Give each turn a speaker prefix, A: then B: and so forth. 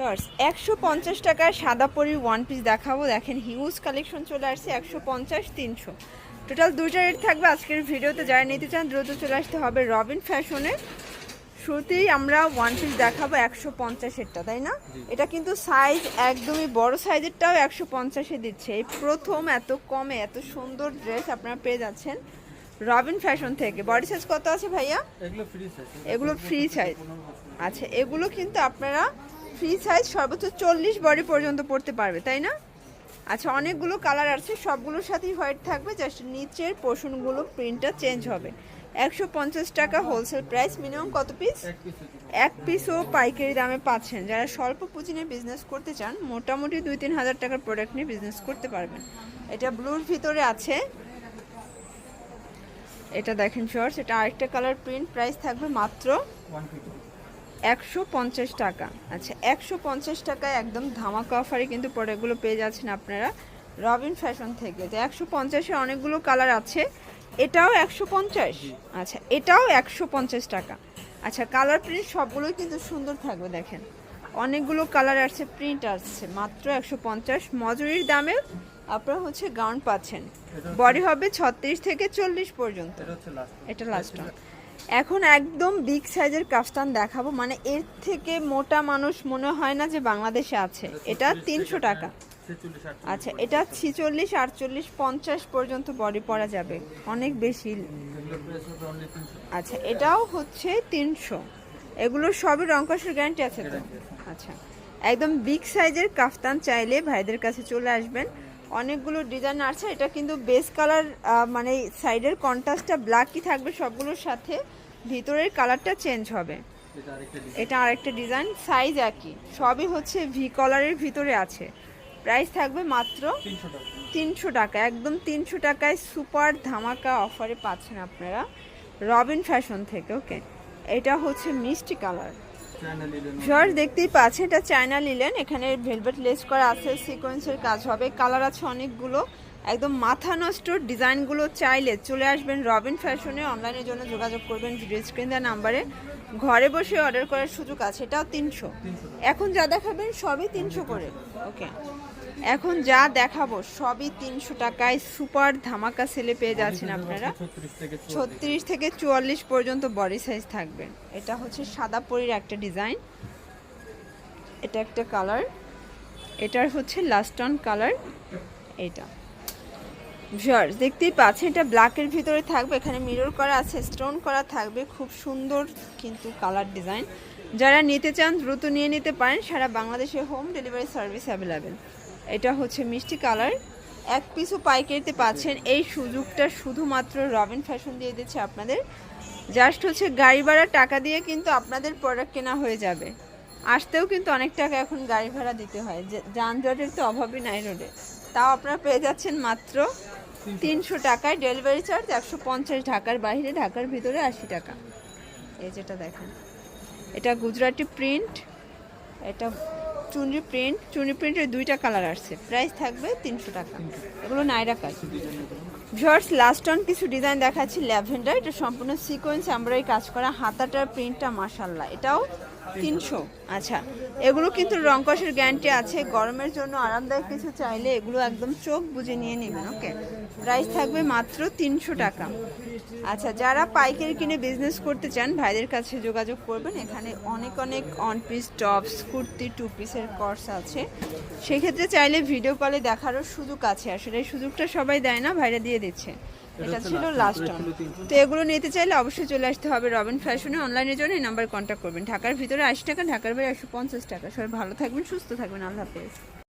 A: Shorts একশো পঞ্চাশ টাকার সাদা পরি ওয়ান পিস দেখাবো। দেখেন হিউজ কালেকশন চলে আসছে একশো পঞ্চাশ তিনশো। টোটাল দুইটা রেট থাকবে আজকের ভিডিওতে। যারা নিতে চান দ্রুত চলে আসতে হবে রবিন ফ্যাশনে শুরুতেই আমরা ওয়ান পিস দেখাবো একশো পঞ্চাশেরটা তাই না? এটা কিন্তু সাইজ একদমই বড় সাইজেরটাও একশো পঞ্চাশে দিচ্ছে। এই প্রথম এত কমে এত সুন্দর ড্রেস আপনারা পেয়ে যাচ্ছেন রবিন ফ্যাশন থেকে। বডি সাইজ কত আছে ভাইয়া?
B: এগুলো ফ্রি সাইজ
A: আচ্ছা এগুলো কিন্তু আপনারা ফ্রি সাইজ সর্বোচ্চ চল্লিশ বডি পর্যন্ত পড়তে পারবে তাই না? আচ্ছা অনেকগুলো কালার আছে সবগুলোর সাথেই হোয়াইট থাকবে জাস্ট নিচের পোর্শনগুলো প্রিন্টটা চেঞ্জ হবে। একশো পঞ্চাশ টাকা হোলসেল প্রাইস মিনিমাম কত পিস
B: এক পিস
A: এক পিসও পাইকারি দামে পাচ্ছেন। যারা স্বল্প পুঁজি নিয়ে বিজনেস করতে চান মোটামুটি দুই তিন হাজার টাকার প্রোডাক্ট নিয়ে বিজনেস করতে পারবেন। এটা ব্লুর ভিতরে আছে। এটা দেখেন শর্টস এটা আরেকটা কালার প্রিন্ট প্রাইস থাকবে মাত্র একশো পঞ্চাশ টাকা। আচ্ছা একশো পঞ্চাশ টাকায় একদম ধামাকা অফারে কিন্তু প্রোডাক্টগুলো পেয়ে যাচ্ছেন আপনারা রবিন ফ্যাশন থেকে। তো একশো পঞ্চাশে অনেকগুলো কালার আছে। এটাও একশো পঞ্চাশ? আচ্ছা এটাও একশো পঞ্চাশ টাকা। আচ্ছা কালার প্রিন্ট সবগুলোই কিন্তু সুন্দর থাকবে দেখেন। অনেকগুলো কালার আসছে প্রিন্ট আসছে মাত্র একশো পঞ্চাশ। মজুরির দামে আপনারা হচ্ছে গাউন পাচ্ছেন। বডি হবে ছত্রিশ থেকে চল্লিশ পর্যন্ত।
B: এটা লাস্ট
A: এটা লাস্ট এখন একদম বিগ সাইজের কাফতান দেখাবো। মানে এর থেকে মোটা মানুষ মনে হয় না যে বাংলাদেশে আছে। এটা তিনশো টাকা। আচ্ছা এটা ছিচল্লিশ আটচল্লিশ পঞ্চাশ পর্যন্ত বডি পরা যাবে। অনেক বেশি। আচ্ছা এটাও হচ্ছে তিনশো। এগুলো সবই রংকসের গ্যারান্টি আছে তো? আচ্ছা একদম বিগ সাইজের কাফতান চাইলে ভাইদের কাছে চলে আসবেন। অনেকগুলো ডিজাইন আছে এটা কিন্তু বেস কালার মানে সাইডের কন্ট্রাস্টটা ব্ল্যাকই থাকবে সবগুলোর সাথে ভিতরের কালারটা চেঞ্জ হবে।
B: এটা আরেকটা ডিজাইন
A: এটা আরেকটা ডিজাইন সাইজ একই সবই হচ্ছে ভি কলারের ভিতরে আছে। প্রাইস থাকবে মাত্র
B: তিনশো টাকা।
A: একদম তিনশো টাকায় সুপার ধামাকা অফারে পাচ্ছেন আপনারা। রবিন ফ্যাশন থেকে ওকে এটা হচ্ছে মিষ্টি কালার
B: চায়না
A: দেখতেই পাচ্ছেন এটা চায়না লিলেন এখানে ভেলভেট লেস করা আছে সিকোয়েন্সের কাজ হবে। কালার আছে অনেকগুলো। একদম মাথা নষ্ট ডিজাইনগুলো চাইলে চলে আসবেন রবিন ফ্যাশনে অনলাইনের জন্য যোগাযোগ করবেন ভিডিও স্ক্রিন দেওয়া নাম্বারে ঘরে বসে অর্ডার করার সুযোগ আছে। এটাও তিনশো। এখন যা দেখাবেন সবই তিনশো করে। ওকে এখন যা দেখাবো সবই তিনশো টাকায় সুপার ধামাকা সেলে পেয়ে যাচ্ছেন আপনারা।
B: ছত্রিশ থেকে চুয়াল্লিশ
A: পর্যন্ত বডি সাইজ থাকবে। এটা হচ্ছে সাদা পরির একটা ডিজাইন। এটা একটা কালার। এটার হচ্ছে লাস্ট অন কালার। এটা ভিউয়ার্স দেখতেই পাচ্ছেন, এটা ব্ল্যাকের ভিতরে থাকবে, এখানে মিরর করা আছে স্টোন করা থাকবে, খুব সুন্দর কিন্তু কালার ডিজাইন যারা নিতে চান, দ্রুত নিয়ে নিতে পারেন, সারা বাংলাদেশে হোম ডেলিভারি সার্ভিস অ্যাভেলেবেল এটা হচ্ছে মিষ্টি কালার। এক পিসও পাইকারিতে পাচ্ছেন এই সুযোগটা শুধুমাত্র রবিন ফ্যাশন দিয়ে দিচ্ছে আপনাদের। জাস্ট হচ্ছে গাড়ি ভাড়া টাকা দিয়ে কিন্তু আপনাদের প্রোডাক্ট কেনা হয়ে যাবে। আসতেও কিন্তু অনেক টাকা এখন গাড়ি ভাড়া দিতে হয়। যে যানজটের তো অভাবই নাই রোডে। তাও আপনারা পেয়ে যাচ্ছেন মাত্র তিনশো টাকায় ডেলিভারি চার্জ একশো পঞ্চাশ ঢাকার বাইরে, ঢাকার ভিতরে আশি টাকা। এই যেটা দেখেন। এটা গুজরাটি প্রিন্ট এটা চুনরি প্রিন্ট, চুনরি প্রিন্টের দুইটা কালার আসছে। প্রাইস থাকবে তিনশো টাকা। এগুলো নাইরা কাজ। ভিওর্স লাস্ট অন কিছু ডিজাইন দেখাচ্ছি, ল্যাভেন্ডার। এটা সম্পূর্ণ সিকোয়েন্স এমব্রয়ডারি কাজ করা হাতাটার প্রিন্টটা মাসাল্লাহ এটাও তিনশো? আচ্ছা। এগুলো কিন্তু রংকসের গ্যারান্টি আছে। গরমের জন্য আরামদায়ক কিছু চাইলে এগুলো একদম চোখ বুঝে নিয়ে নেবেন, ওকে? প্রাইস থাকবে মাত্র তিনশো টাকা। আচ্ছা যারা পাইকারি কিনে বিজনেস করতে চান, ভাইদের কাছে যোগাযোগ করবেন। এখানে অনেক অনেক on piece tops kurti two পিসের কর্স আছে। সেক্ষেত্রে চাইলে ভিডিও কলে দেখারও সুযোগ আছে। আসলে এই সুযোগটা সবাই দেয় না, ভাইরা দিয়ে দিচ্ছে। এটা ছিল লাস্ট অন তো এগুলো নিতে চাইলে অবশ্যই চলে আসতে হবে রবিন ফ্যাশনে। অনলাইনের জন্য এই নাম্বার কন্ট্যাক্ট করবেন। ঢাকার ভিতরে আশি টাকা ঢাকার বাইরে একশো পঞ্চাশ টাকা। সবাই ভালো থাকবেন সুস্থ থাকবেন। আল্লাহ হাফেজ।